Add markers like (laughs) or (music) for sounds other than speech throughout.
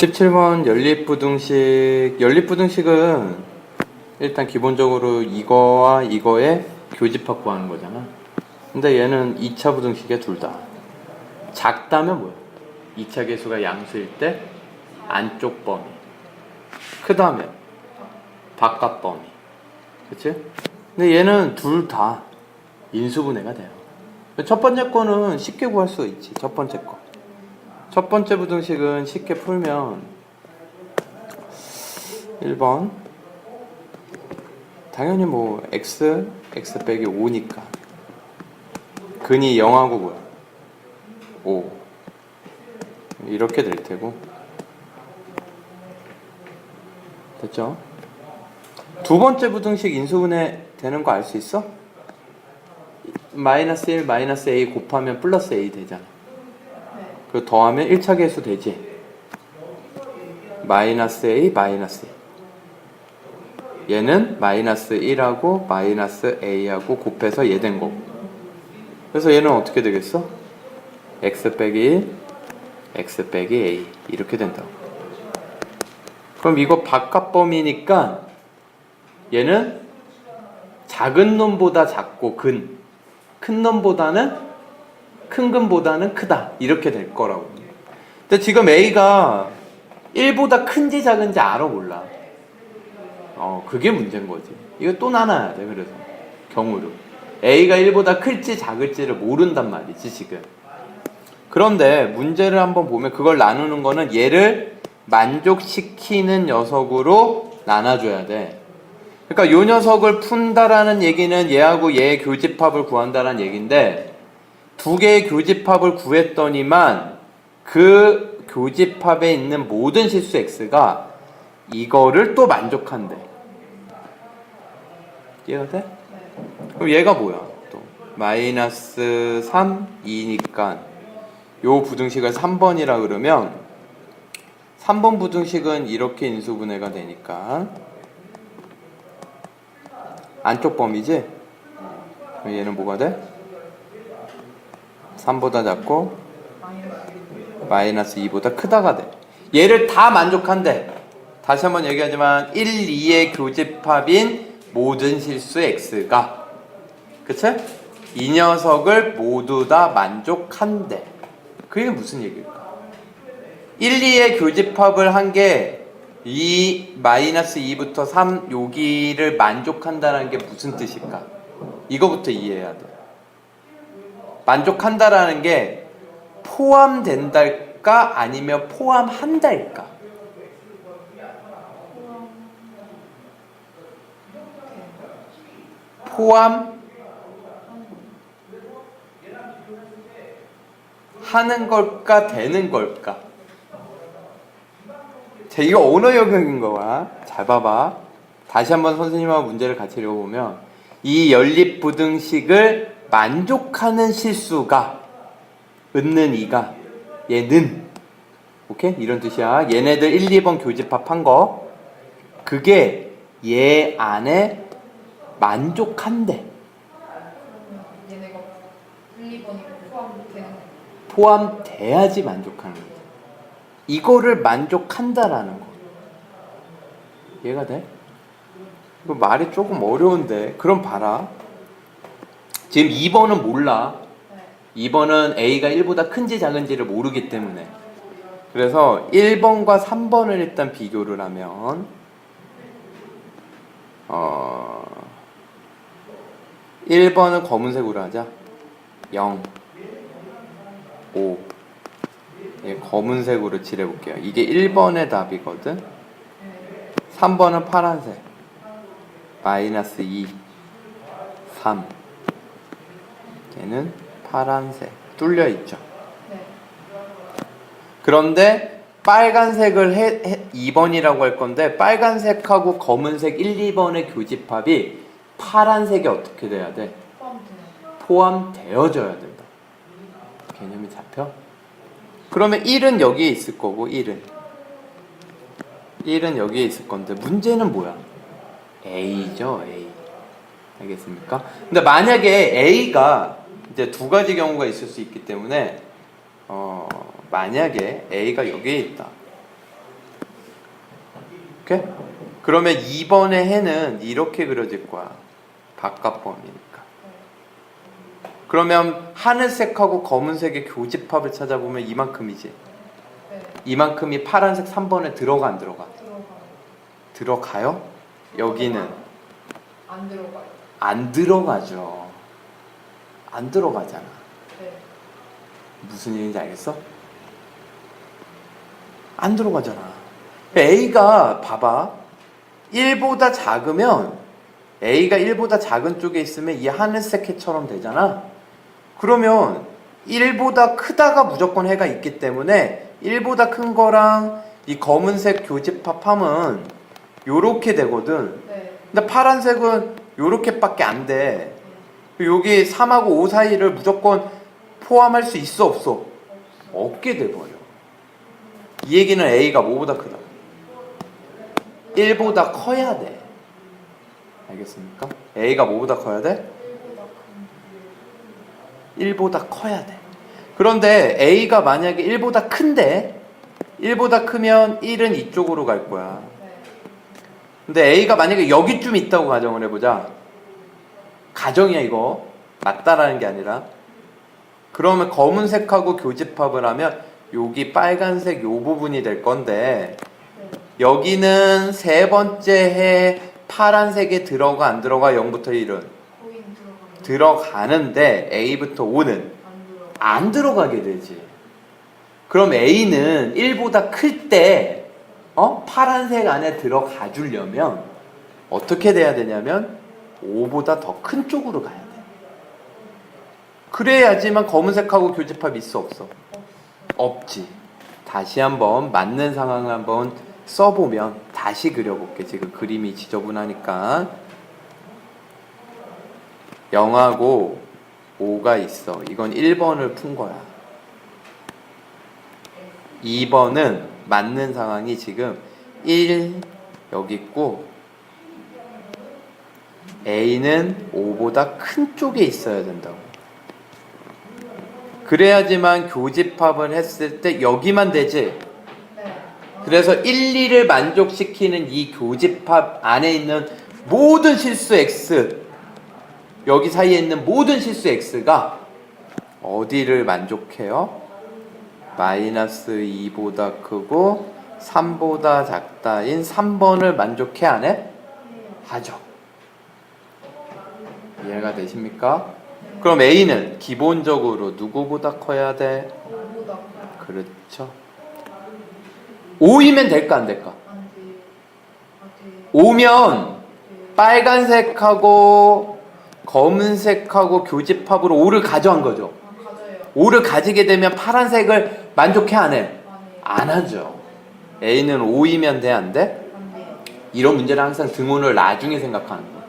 17번 연립부등식 연립부등식은 일단 기본적으로 이거와 이거의 교집합 구하는 거잖아. 근데 얘는 2차 부등식에 둘 다. 작다면 뭐야? 2차 계수가 양수일 때 안쪽 범위 크다면 바깥 범위. 그치? 근데 얘는 둘 다 인수분해가 돼요. 첫 번째 거는 쉽게 구할 수 있지 첫 번째 거 첫 번째 부등식은 쉽게 풀면 1번. 당연히 뭐 x x 빼기 5니까. 근이 0하고 뭐야 5 이렇게 될 테고. 됐죠? 두 번째 부등식 인수분해 되는 거 알 수 있어? 마이너스 1 마이너스 a 곱하면 플러스 a 되잖아 그 더하면 1차 계수 되지. 마이너스 a 마이너스 a. 얘는 마이너스 1하고 마이너스 a하고 곱해서 얘 된 거고. 그래서 얘는 어떻게 되겠어? x 빼기 1 x 빼기 a. 이렇게 된다고. 그럼 이거 바깥 범위니까 얘는 작은 놈보다 작고 근, 큰 놈보다는 큰 근보다는 크다 이렇게 될 거라고. 근데 지금 A가 1보다 큰지 작은지 알아 몰라. 어 그게 문제인 거지. 이거 또 나눠야 돼 그래서 경우로 A가 1보다 클지 작을지를 모른단 말이지 지금. 그런데 문제를 한번 보면 그걸 나누는 거는 얘를 만족시키는 녀석으로 나눠줘야 돼. 그러니까 요 녀석을 푼다라는 얘기는 얘하고 얘의 교집합을 구한다라는 얘기인데 두 개의 교집합을 구했더니만 그 교집합에 있는 모든 실수 x가 이거를 또 만족한대. 이해가 돼? 그럼 얘가 뭐야? 또 마이너스 3, 2니까 요 부등식을 3번이라 그러면 3번 부등식은 이렇게 인수분해가 되니까 안쪽 범위지? 얘는 뭐가 돼? 3보다 작고 마이너스 2보다 크다가 돼. 얘를 다 만족한대. 다시 한번 얘기하지만 1, 2의 교집합인 모든 실수 x가 그치? 이 녀석을 모두 다 만족한대. 그게 무슨 얘기일까? 1, 2의 교집합을 한 게 이 마이너스 2부터 3 여기를 만족한다는 게 무슨 뜻일까? 이거부터 이해해야 돼. 만족한다라는 게 포함된달까 아니면 포함한달까? 포함 하는 걸까 되는 걸까? 자, 이거 언어 영역인 거야. 잘 봐봐. 다시 한번 선생님하고 문제를 같이 읽어보면 이 연립 부등식을 만족하는 실수가 은는 이가 얘는. 오케이? 이런 뜻이야. 얘네들 1, 2번 교집합 한 거. 그게 얘 안에 만족한대. 얘네가 1, 2번이 포함되는 거. 포함돼야지 만족하는 거지. 이거를 만족한다라는 거. 이해가 돼? 이거 말이 조금 어려운데. 그럼 봐라 지금 2번은 몰라. 2번은 A가 1보다 큰지 작은지를 모르기 때문에. 그래서 1번과 3번을 일단 비교를 하면, 어, 1번은 검은색으로 하자. 0, 5. 예, 검은색으로 칠해볼게요. 이게 1번의 답이거든. 3번은 파란색. 마이너스 2, 3. 얘는 파란색 뚫려 있죠. 네. 그런데 빨간색을 해, 해 2번이라고 할 건데 빨간색하고 검은색 1, 2번의 교집합이 파란색이 어떻게 돼야 돼? 포함되어져야 된다. 개념이 잡혀? 그러면 1은 여기에 있을 거고 1은 1은 여기에 있을 건데 문제는 뭐야? A죠 A 알겠습니까? 근데 만약에 A가 이제 두 가지 경우가 있을 수 있기 때문에 어, 만약에 A가 여기에 있다. 오케이? 그러면 2번의 해는 이렇게 그려질 거야. 바깥 범위니까. 그러면 하늘색하고 검은색의 교집합을 찾아보면 이만큼이지. 네. 이만큼이 파란색 3번에 들어가 안 들어가? 들어가요? 여기는 안 들어가요. 안 들어가죠. 안 들어가잖아. 네. 무슨 얘기인지 알겠어? 안 들어가잖아. A가 봐봐. 1보다 작으면 A가 1보다 작은 쪽에 있으면 이 하늘색 해처럼 되잖아. 그러면 1보다 크다가 무조건 해가 있기 때문에 1보다 큰 거랑 이 검은색 교집합하면 요렇게 되거든. 네. 근데 파란색은 요렇게밖에 안 돼. 여기 3하고 5 사이를 무조건 포함할 수 있어 없어? 없게 돼버려. 이 얘기는 A가 뭐보다 크다? 1보다 커야 돼. 알겠습니까? A가 뭐보다 커야 돼? 1보다 큰. 1보다 커야 돼. 그런데 A가 만약에 1보다 큰데 1보다 크면 1은 이쪽으로 갈 거야. 네. 근데 A가 만약에 여기쯤 있다고 가정을 해보자. 가정이야 이거. 맞다라는 게 아니라. 그러면 검은색하고 교집합을 하면 여기 빨간색 요 부분이 될 건데 네. 여기는 세 번째 해 파란색에 들어가 안 들어가 0부터 1은 거긴 들어가요. 들어가는데 A부터 5는 안 들어가. 안 들어가게 되지. 그럼 A는 1보다 클 때, 어? 파란색 안에 들어가 주려면, 어떻게 돼야 되냐면, 5보다 더 큰 쪽으로 가야 돼. 그래야지만 검은색하고 교집합 있어, 없어? 없지. 다시 한번 맞는 상황을 한번 써보면, 다시 그려볼게. 지금 그림이 지저분하니까. 0하고 5가 있어. 이건 1번을 푼 거야. 2번은 맞는 상황이 지금 1 여기 있고 A는 5보다 큰 쪽에 있어야 된다고. 그래야지만 교집합을 했을 때 여기만 되지. 네. 그래서 1, 2를 만족시키는 이 교집합 안에 있는 모든 실수 x 여기 사이에 있는 모든 실수 x가 어디를 만족해요? 마이너스 2보다 크고 3보다 작다인 3번을 만족해 안 해? 하죠. 이해가 되십니까? 그럼 A는 기본적으로 누구보다 커야 돼? 5보다 커요. 그렇죠. 5이면 될까 안 될까? 안 돼. 안 돼. 5면 네. 빨간색하고 검은색하고 교집합으로 5를 가져간 거죠. 아, 가져요. 5를 가지게 되면 파란색을 만족해 안 해? 안 하죠. A는 5이면 돼 안 돼? 이런 문제는 항상 등원을 나중에 생각하는 거.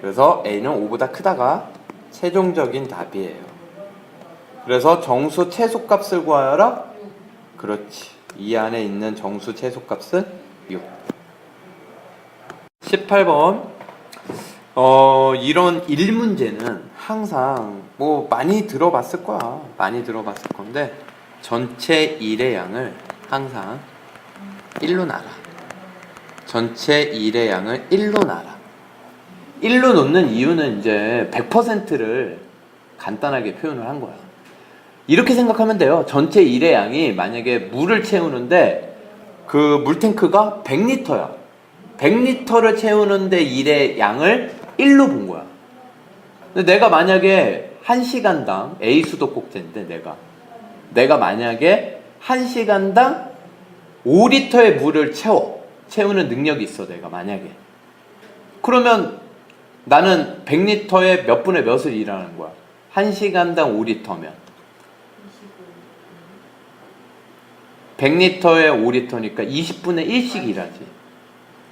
그래서 A는 5보다 크다가 최종적인 답이에요. 그래서 정수 최소값을 구하여라. 6. 그렇지. 이 안에 있는 정수 최소값은 6. 18번. 어, 이런 1문제는 항상 뭐 많이 들어봤을 거야. 많이 들어봤을 건데 전체 1의 양을 항상 1로 놔라. 전체 1의 양을 1로 놔라. 1로 놓는 이유는 이제 100%를 간단하게 표현을 한 거야. 이렇게 생각하면 돼요. 전체 1의 양이 만약에 물을 채우는데 그 물탱크가 100리터야. 100리터를 채우는데 1의 양을 1로 본 거야. 근데 내가 만약에 1시간당 A 수도꼭지인데 내가 내가 만약에 1시간당 5리터의 물을 채워 채우는 능력이 있어 내가 만약에 그러면 나는 100리터에 몇 분의 몇을 일하는 거야? 1시간당 5리터면. 100리터에 5리터니까 20분의 1씩 일하지.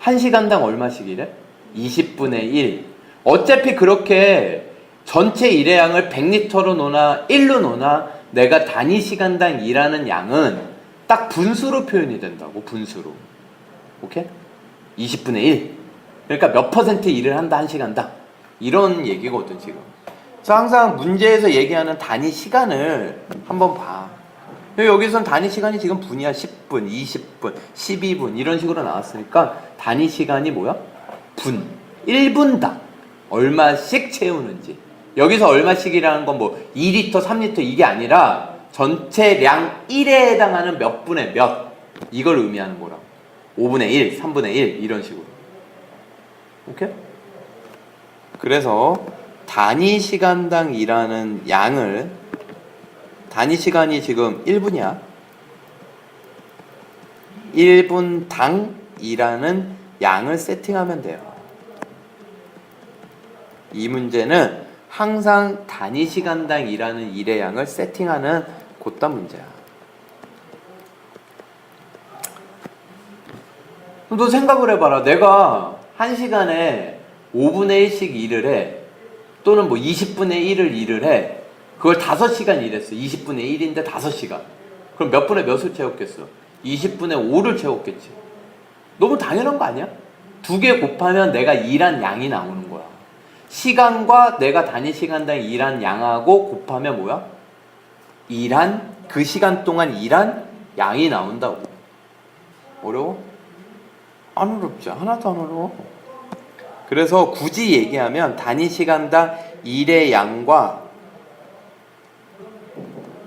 1시간당 얼마씩 일해? 20분의 1 어차피 그렇게 전체 일의 양을 100리터로 놓나 1로 놓나 내가 단위 시간당 일하는 양은 딱 분수로 표현이 된다고 분수로. 오케이? 20분의 1 그러니까 몇 퍼센트 일을 한다 한 시간당 이런 얘기거든 지금. 그래서 항상 문제에서 얘기하는 단위 시간을 한번 봐. 여기선 단위 시간이 지금 분이야. 10분, 20분, 12분 이런 식으로 나왔으니까 단위 시간이 뭐야? 분. 1분당. 얼마씩 채우는지. 여기서 얼마씩이라는 건 뭐 2리터, 3리터 이게 아니라 전체 량 1에 해당하는 몇 분의 몇. 이걸 의미하는 거라고. 5분의 1, 3분의 1 이런 식으로 오케이? 그래서 단위 시간당 일하는 양을 단위 시간이 지금 1분이야. 1분당 일하는 양을 세팅하면 돼요. 이 문제는 항상 단위 시간당 일하는 일의 양을 세팅하는 곧단 문제야. 너 생각을 해봐라. 내가 한 시간에 5분의 1씩 일을 해. 또는 뭐 20분의 1을 일을 해. 그걸 5시간 일했어. 20분의 1인데 5시간. 그럼 몇 분의 몇을 채웠겠어? 20분의 5를 채웠겠지. 너무 당연한 거 아니야? 두 개 곱하면 내가 일한 양이 나오는 거야. 시간과 내가 단위 시간당 일한 양하고 곱하면 뭐야? 일한 그 시간 동안 일한 양이 나온다고. 어려워? 안 어렵지. 하나도 안 어려워. 그래서 굳이 얘기하면 단위 시간당 일의 양과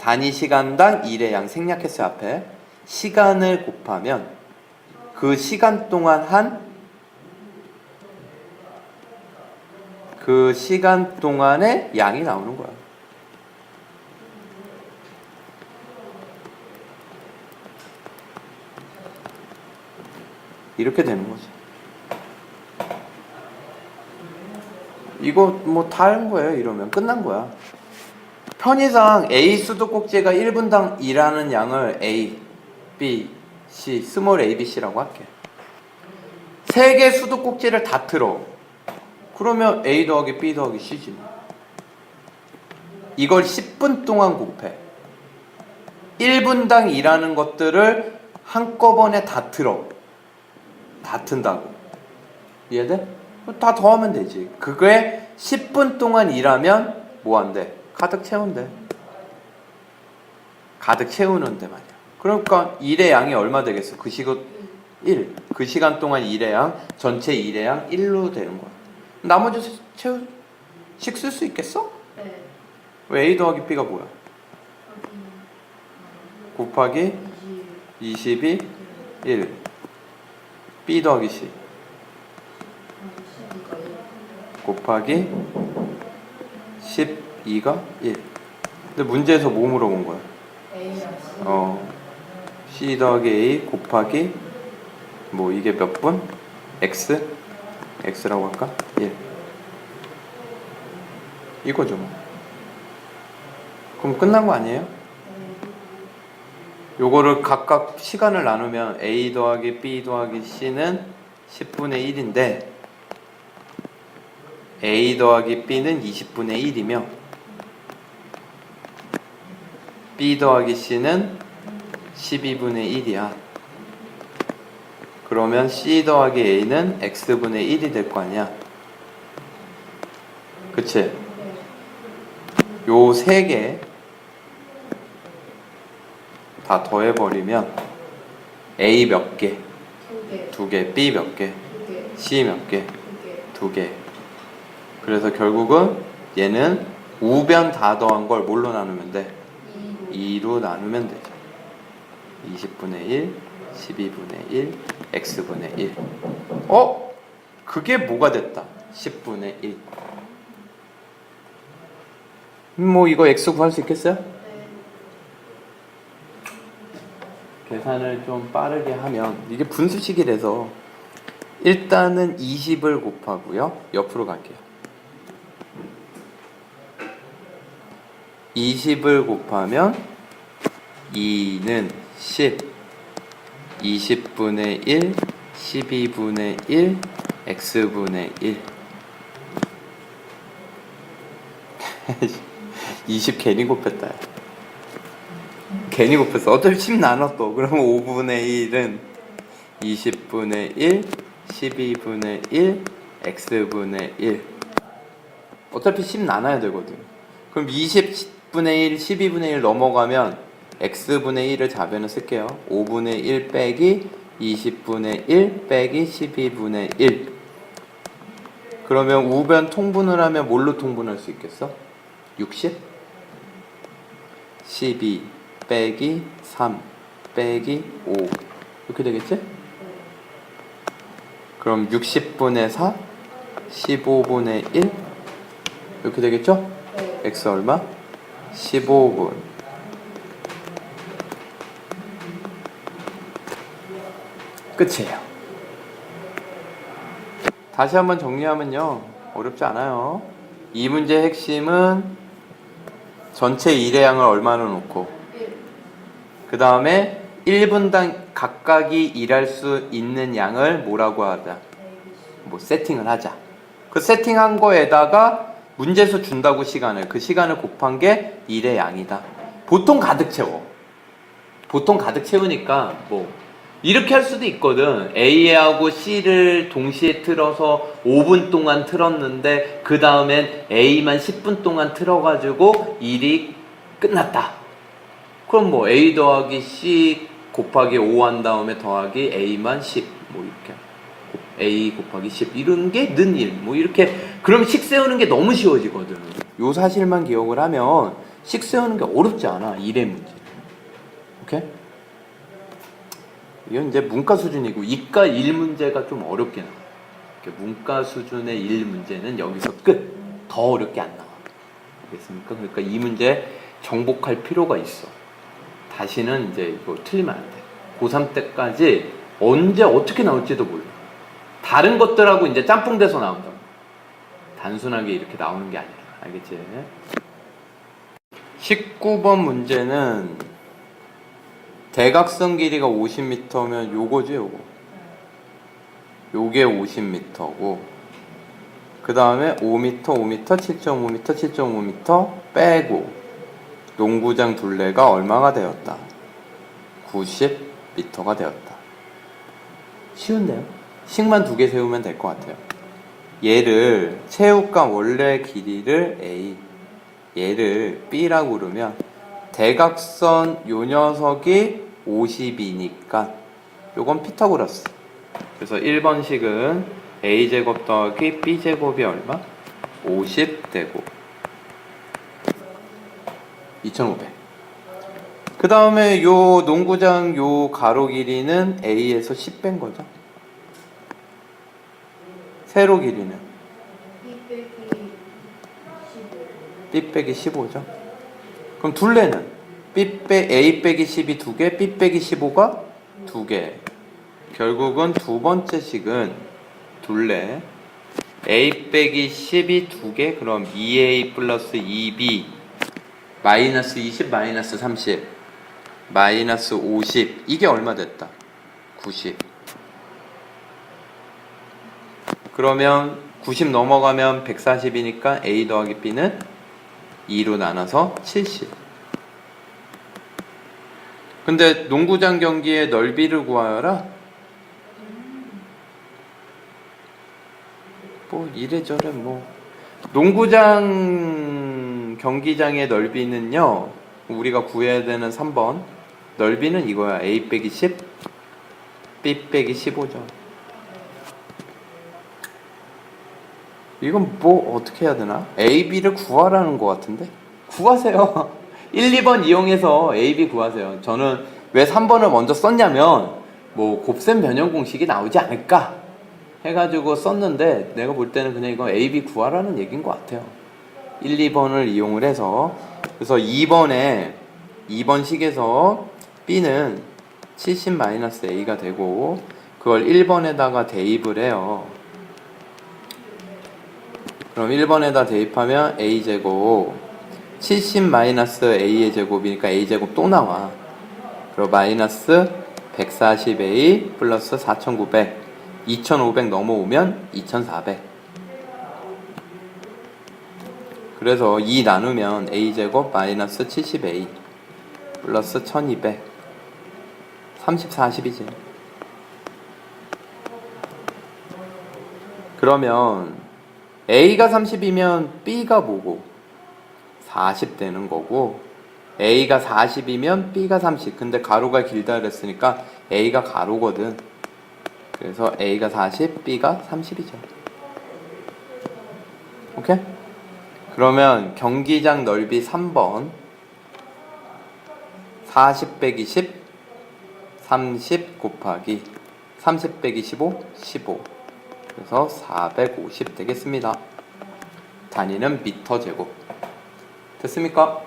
단위 시간당 일의 양 생략했어요 앞에 시간을 곱하면 그 시간 동안 한 그 시간 동안의 양이 나오는 거야. 이렇게 되는 거지. 이거 뭐다한 거예요 이러면. 끝난 거야. 편의상 A 수도꼭지가 1분당 일하는 양을 A, B, C, 스몰 A, B, C라고 할게. 세 개 수도꼭지를 다 틀어. 그러면 A 더하기 B 더하기 C지 뭐. 이걸 10분 동안 곱해. 1분당 일하는 것들을 한꺼번에 다 틀어 다 튼다고 이해돼? 다 더하면 되지. 그게 10분 동안 일하면 뭐 한대? 가득 채운대. 가득 채우는데 말이야. 그러니까 일의 양이 얼마 되겠어? 그 시간 1. 그 시간 동안 일의 양, 전체 일의 양 1로 되는 거야. 나머지 채우, 식쓸 수 있겠어? 네. 왜 A 더하기 B가 뭐야? 곱하기 20. 20이 1. B 더하기 C. 12가 1. 곱하기 12가 1. 근데 문제에서 뭐 물어본 거야? 어, C 더하기 A 곱하기 뭐 이게 몇 분? X? X라고 할까? 1. 이거죠 뭐. 그럼 끝난 거 아니에요? 네. 요거를 각각 시간을 나누면 A 더하기 B 더하기 C는 10분의 1인데 A 더하기 B는 20분의 1이며 B 더하기 C는 12분의 1이야. 그러면 C 더하기 A는 X분의 1이 될 거 아니야. 그치? 네. 요세 개 다 더해버리면 A 몇 개, 두 개. B 몇 개, 두 개. C 몇 개, 두 개. 그래서 결국은 얘는 우변 다 더한 걸 뭘로 나누면 돼? 2로. 2로 나누면 되죠. 20분의 1, 12분의 1, x분의 1. 어? 그게 뭐가 됐다? 10분의 1. 음, 뭐 이거 x 구할 수 있겠어요? 네. 계산을 좀 빠르게 하면 이게 분수식이라서 일단은 20을 곱하고요. 옆으로 갈게요. 20을 곱하면 2는 10, 20분의 1, 12분의 1, x분의 1. 20 (laughs) 괜히 곱했다. 야. 괜히 곱했어. 어차피 10 나눴어. 그러면 5분의 1은 20분의 1, 12분의 1, x분의 1. 어차피 10 나눠야 되거든. 그럼 20분의 1, 12분의 1 넘어가면 x분의 1을 좌변을 쓸게요. 5분의 1 빼기 20분의 1 빼기 12분의 1. 그러면 우변 통분을 하면 뭘로 통분할 수 있겠어? 60? 12 빼기 3 빼기 5 이렇게 되겠지? 그럼 60분의 4 15분의 1 이렇게 되겠죠? 네. x 얼마? 15분 끝이에요 다시 한번 정리하면요 어렵지 않아요 이 문제의 핵심은 전체 일의 양을 얼마나 놓고 1. 그 다음에 1분당 각각이 일할 수 있는 양을 뭐라고 하자? 뭐 세팅을 하자. 그 세팅한 거에다가 문제수 준다고 시간을 그 시간을 곱한 게 일의 양이다. 보통 가득 채워. 보통 가득 채우니까 뭐 이렇게 할 수도 있거든. A하고 C를 동시에 틀어서 5분 동안 틀었는데 그 다음엔 A만 10분 동안 틀어가지고 일이 끝났다 그럼 뭐 A 더하기 C 곱하기 5 한 다음에 더하기 A만 10 뭐 이렇게 A 곱하기 10 이런 게는 1. 뭐 이렇게 그럼 식 세우는 게 너무 쉬워지거든. 요 사실만 기억을 하면 식 세우는 게 어렵지 않아. 1의 문제. 오케이? 이건 이제 문과 수준이고 이과 1 문제가 좀 어렵게 나와. 문과 수준의 1 문제는 여기서 끝. 더 어렵게 안 나와. 알겠습니까? 그러니까 이 문제 정복할 필요가 있어. 다시는 이제 이거 틀리면 안 돼. 고3 때까지 언제 어떻게 나올지도 몰라. 다른 것들하고 이제 짬뽕 돼서 나온다. 단순하게 이렇게 나오는 게 아니라. 알겠지? 19번 문제는 대각선 길이가 50m면 요거지, 요거. 요게 50m고, 그 다음에 5m, 5m, 7.5m, 7.5m 빼고, 농구장 둘레가 얼마가 되었다? 90m가 되었다. 쉬운데요? 식만 두 개 세우면 될 것 같아요. 얘를 체육관 원래 길이를 A, 얘를 B라고 그러면 대각선 요 녀석이 50이니까 요건 피타고라스. 그래서 1번식은 A제곱 더하기 B제곱이 얼마? 50 되고 2500. 그 다음에 요 농구장 요 가로 길이는 A에서 10 뺀 거죠. 세로 길이는 2 빼기 15. B 빼기 15죠. 그럼 둘레는 B 빼 A 빼기 10이 두 개, B 빼기 15가 두 개. 결국은 두 번째 식은 둘레 A 빼기 10이 두 개, 그럼 2A 플러스 2B 마이너스 20 마이너스 30 마이너스 50 이게 얼마 됐다? 90 그러면 90 넘어가면 140이니까 A 더하기 B는 2로 나눠서 70 근데 농구장 경기의 넓이를 구하여라. 뭐 이래저래 뭐. 농구장 경기장의 넓이는요 우리가 구해야 되는 3번. 넓이는 이거야. A 빼기 10 B 빼기 15죠. 이건 뭐 어떻게 해야 되나? A, B를 구하라는 것 같은데? 구하세요. (laughs) 1, 2번 이용해서 A, B 구하세요. 저는 왜 3번을 먼저 썼냐면 뭐 곱셈 변형 공식이 나오지 않을까 해가지고 썼는데 내가 볼 때는 그냥 이거 A, B 구하라는 얘기인 것 같아요. 1, 2번을 이용을 해서 그래서 2번에 2번 식에서 B는 70-A가 되고 그걸 1번에다가 대입을 해요. 그럼 1번에다 대입하면 A제곱 70-A의 제곱이니까 A제곱 또 나와. 그리고 마이너스 140A 플러스 4900 2500 넘어오면 2400 그래서 2 나누면 a제곱 마이너스 70a 플러스 1200 30, 40이지 그러면 a가 30이면 b가 뭐고 40 되는 거고 A가 40이면 B가 30. 근데 가로가 길다 그랬으니까 A가 가로거든. 그래서 A가 40, B가 30이죠. 오케이? 그러면 경기장 넓이 3번 40 빼기 10 30 곱하기 30 빼기 15 15 그래서 450 되겠습니다. 단위는 미터 제곱 됐습니까?